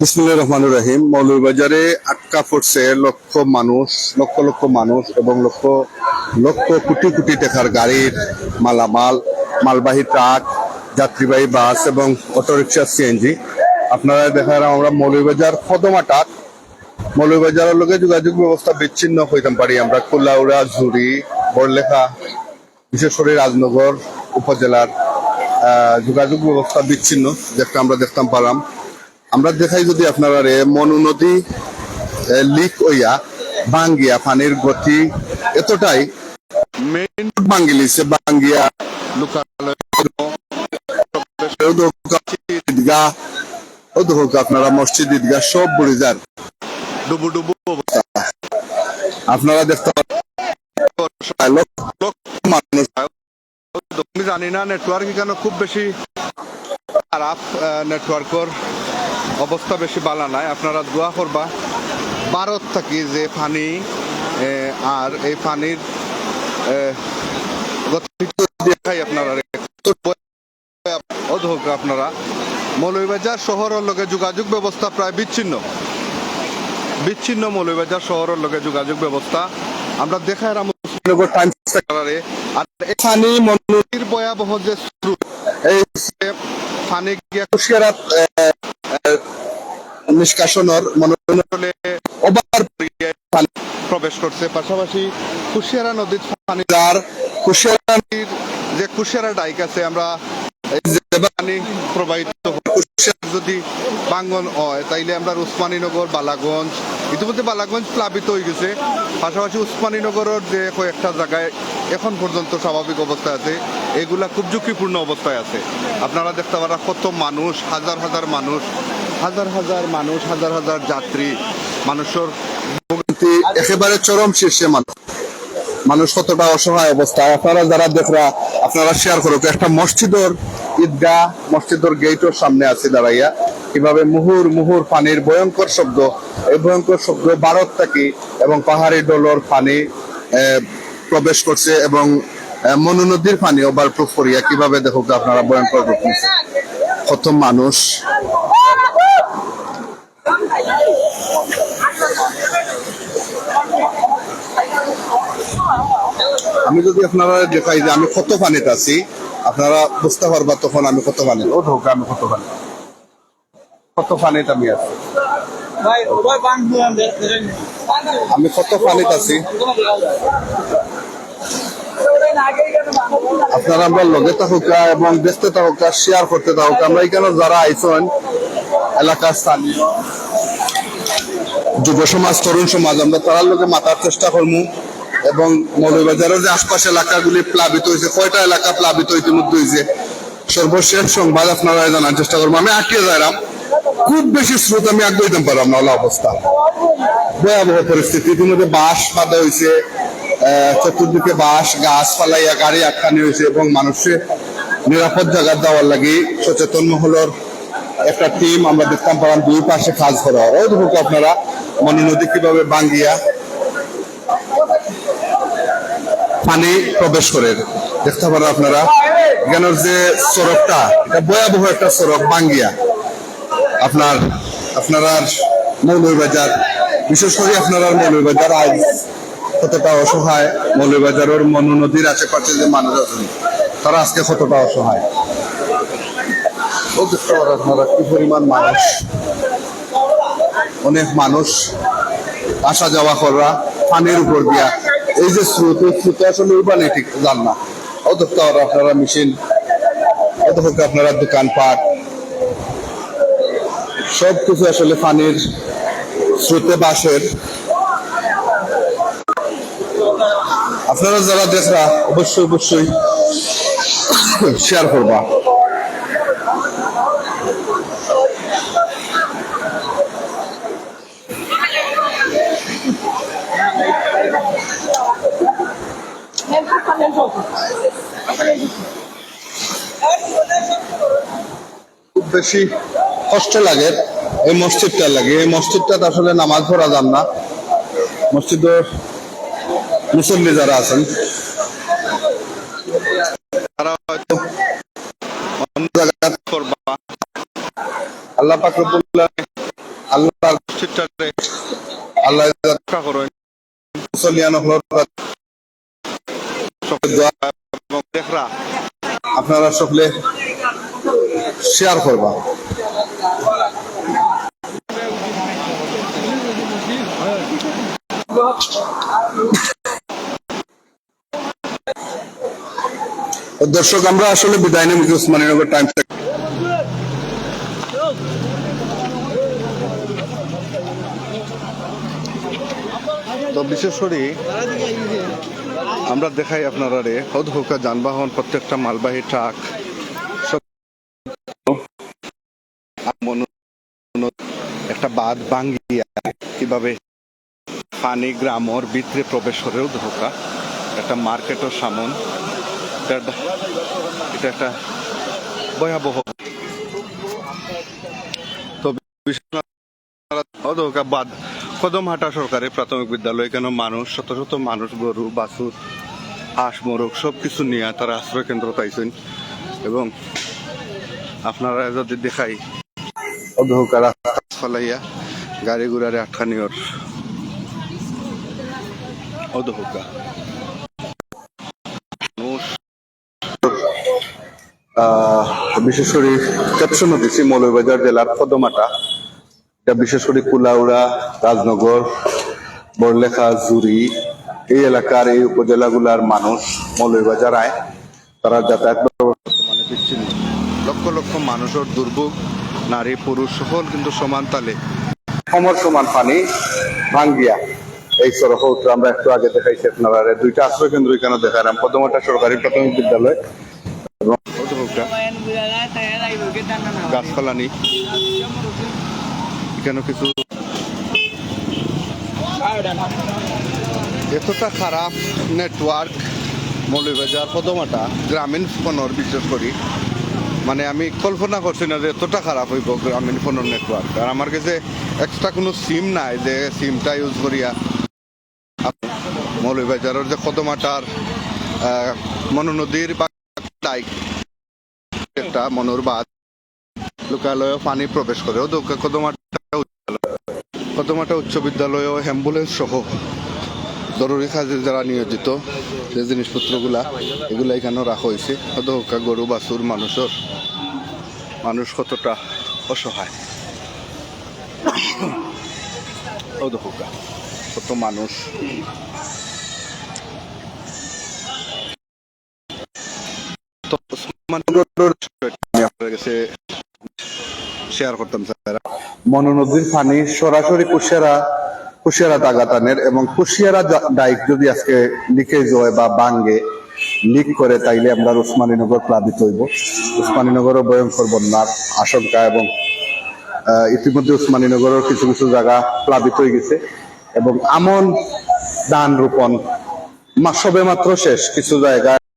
বিসমুল্লাহ রহমানুর রহিম। মৌলভীবাজারে আটকা পড়ছে লক্ষ মানুষ, লক্ষ লক্ষ মানুষ এবং লক্ষ লক্ষ কোটি কোটি টাকার গাড়ির মালামাল, মালবাহী ট্রাক, যাত্রীবাহী বাস এবং অটোরিকশা সিএনজি আপনারা দেখার আমরা মৌলভীবাজার কদমাটাক মৌলভীবাজারের লোকে যোগাযোগ ব্যবস্থা বিচ্ছিন্ন হইতাম পারি। আমরা কোলাউড়া ঝুড়ি বড়লেখা বিশেষ করে রাজনগর উপজেলার যোগাযোগ ব্যবস্থা বিচ্ছিন্ন। যেটা আমরা দেখতাম পারাম। আমরা দেখাই যদি আপনারা রে মনু নদী লিক হইয়া বাঙ্গিয়া পানির গতি এতটাই। মেইন বাঙ্গিলিছে বাঙ্গিয়া আপনারা মসজিদ ঈদগাহ সব বুড়ি যান। ডুবু ডুবু অবস্থা। আপনারা দেখতে পাচ্ছেন জানি না নেটওয়ার্ক কেন খুব বেশি খারাপ নেটওয়ার্কর অবস্থা বেশি বালা নাই। আপনারা দোয়া করবা। ভারত থাকি যে পানি আর এই পানির আপনারা। অধোক আপনারা। মৌলভীবাজার শহরের লগে যোগাযোগ ব্যবস্থা প্রায় বিচ্ছিন্ন। বিচ্ছিন্ন মৌলভীবাজার শহরের লগে যোগাযোগ ব্যবস্থা। আমরা দেখাই আর ভয়াবহ যে স্রোত, এই কুশিয়ারাত নিষ্কাশনের মনোনয়নে পানি প্রবেশ করছে। পাশাপাশি কুশিয়ারা নদীর পানি যার কুশিয়ারা নদীর যে কুশিয়ারা ডাইক আছে আমরা পানি প্রবাহিত যদি বাঙ্গন হয় তাইলে আমরা উসমানীনগর বালাগঞ্জ ইতিমধ্যে বালাগঞ্জ প্লাবিত হয়ে গেছে। পাশাপাশি উসমানীনগরের যে কয়েকটা জায়গায় এখন পর্যন্ত স্বাভাবিক অবস্থায় আছে এগুলা খুব ঝুঁকিপূর্ণ অবস্থায় আছে। আপনারা দেখতে পারা কত মানুষ হাজার হাজার মানুষ হাজার হাজার মানুষ, হাজার হাজার যাত্রী, মানুষের ভোগান্তি একেবারে চরম শীর্ষে মানুষ। মানুষ কতটা অসহায় অবস্থা। আপনারা যারা দেখরা, আপনারা শেয়ার করুক একটা মসজিদর ঈদগাহ, মসজিদর গেটের সামনে আছে দাঁড়াইয়া। কীভাবে মুহুর মুহুর পানির ভয়ঙ্কর শব্দ, এই ভয়ঙ্কর শব্দ ভারত থেকে এবং পাহাড়ি ডলর পানি প্রবেশ করছে এবং মনু নদীর পানি ওভারপ্রুফ করিয়া কীভাবে দেখুক আপনারা ভয়ঙ্কর। কত মানুষ আমি যদি আপনারা দেখাই যে আমি কত পানিতে আছি আপনারা বুঝতে পারবা তখন আমি কত পানি ও ঢোক আমি কত পানি কত পানিতে আমি আছি? আমি কত পানিতে আছি? আপনারা আমরা লগে থাকুকা এবং দেখতে থাকুকা শেয়ার করতে থাকুকা আমরা এখানে যারা আইসন এলাকার স্থানীয়। যুব সমাজ, তরুণ সমাজ, আমরা তারার লোকে মাতার চেষ্টা করব এবং মৌলবাজারের যে আশপাশ এলাকাগুলি প্লাবিত হয়েছে কয়টা এলাকা প্লাবিত ইতিমধ্যে হয়েছে সর্বশেষ সংবাদ আপনারা জানার চেষ্টা করব আমি আটকে যাইলাম। খুব বেশি স্রোত আমি আগে দিতে পারলাম না অবস্থা। ভয়াবহ পরিস্থিতি। ইতিমধ্যে বাঁশ বাঁধা হয়েছে চতুর্দিকে বাঁশ গাছ ফালাইয়া গাড়ি আটকানি হয়েছে এবং মানুষের নিরাপদ জায়গা দেওয়ার লাগি সচেতন মহলের একটা টিম আমরা দেখতাম পারাম দুই পাশে কাজ করা। হয়। ওই দেখুক আপনারা মনি নদী কীভাবে বাঙ্গিয়া পানি প্রবেশ করে, দেখতে পারেন আপনারা। এখানের যে সড়কটা, এটা ভয়াবহ একটা সড়ক, বাঙ্গিয়া। আপনার, আপনারা মৌলভীবাজার, বিশেষ করে আপনারা মৌলভীবাজার, আজ কতটা অসহায়, মৌলভীবাজারের মনু নদীর আশেপাশে যে মানুষ আছেন, তারা আজকে কতটা অসহায়। দেখতে পারেন আপনারা, কি পরিমাণ মানুষ? অনেক মানুষ আসা যাওয়া করা, পানির উপর দিয়া। এই যে স্রোত স্রোতে আসলে উর্বানি ঠিক জান না ও আপনারা মেশিন দেখতে আপনারা দোকানপাট সব কিছু আসলে পানির স্রোতে বাসের। আপনারা যারা দেখরা, অবশ্যই অবশ্যই শেয়ার করবা। খুব বেশি কষ্ট লাগে এই মসজিদটা লাগে। এই মসজিদটাতে আসলে নামাজ পড়া যান না। মসজিদের মুসল্লি যারা আছেন, তারা হয়তো আল্লাহ পাক রব্বুল আলামিন আল্লাহ রক্ষা করুন মুসলিয়ান হল সকলে দোয়া এবং দেখরা আপনারা সকলে শেয়ার করবা। দর্শক আমরা আসলে বিদায় নেব উসমানীনগর টাইম তো বিশেষ করে আমরা দেখাই আপনারা রে হদ হুকা যানবাহন, প্রত্যেকটা মালবাহী ট্রাক। একটা বাদ ভাঙ্গিয়া কীভাবে পানি গ্রামর ভিতরে প্রবেশ করেও ধোকা একটা মার্কেটের সামন। এটা একটা- ভয়াবহ তো অধকা বাদ কদমহাটা সরকারি প্রাথমিক বিদ্যালয় কেন মানুষ শত শত মানুষ গরু বাছুর হাঁস মোরগ সব কিছু নিয়ে তারা আশ্রয় কেন্দ্র পাইছেন? এবং আপনারা যদি দেখাই ফলাইয়া গাড়ি ঘোড়ারে মানুষ আহ, বিশেষ করে ক্যাপশনও দিছি মৌলভীবাজার জেলার কদমাটা এটা বিশেষ করে কুলাউড়া রাজনগর বড়লেখা জুরি এই এলাকার এই উপজেলাগুলার মানুষ মৌলভীবাজার আয়। তারা যাতায়াত বর্তমানে বিচ্ছিন্ন। লক্ষ লক্ষ মানুষের দুর্ভোগ নারী পুরুষ সকল কিন্তু সমান তালে। সমর সমান পানি ভাঙ্গিয়া। এই সড়ক উত্তর আমরা একটু আগে দেখাইছি আপনারা। দুইটা আশ্রয় কেন্দ্র এখানে দেখালাম। প্রথমটা সরকারি প্রাথমিক বিদ্যালয়। এবং গাছপালা নেই এখানে কিছু? এতটা খারাপ নেটওয়ার্ক মৌলভীবাজার পদমাটা, গ্রামীণ ফোনের বিশেষ করি। মানে আমি কল্পনা করছি না যে এতটা খারাপ হইব গ্রামীণ ফোনের নেটওয়ার্ক আর আমার কাছে এক্সট্রা কোনো সিম নাই যে সিমটা ইউজ করিয়া আপনি মৌলভীবাজারের যে কদমাটার মনোনদীর একটা মনোর বাদ লোকালয়ে পানি প্রবেশ করে ও দোকা- কদমাটা কদমাটা উচ্চ বিদ্যালয় অ্যাম্বুলেন্স সহ জরুরি কাজে যারা নিয়োজিত, যে জিনিসপত্রগুলা, এগুলা এখানে রাখা হয়েছে। অদহকা গরু, বাছুর, মানুষের, মানুষ কতটা অসহায়। অদহকা কত মানুষ। তো শেয়ার করতাম, স্যার। মনোনদীর পানি সরাসরি কুশিয়ারা কুশিয়ারা দাগাতানের এবং কুশিয়ারা ডাইক যদি আজকে লিকেজ হয় বা বাঙ্গে লিক করে, তাইলে আমরা উসমানীনগর প্লাবিত হইব। উসমানীনগরও ভয়ঙ্কর বন্যার আশঙ্কা এবং ইতিমধ্যে উসমানীনগরের কিছু কিছু জায়গা প্লাবিত হয়ে গেছে এবং আমন দান রোপণ সবে মাত্র শেষ কিছু জায়গায়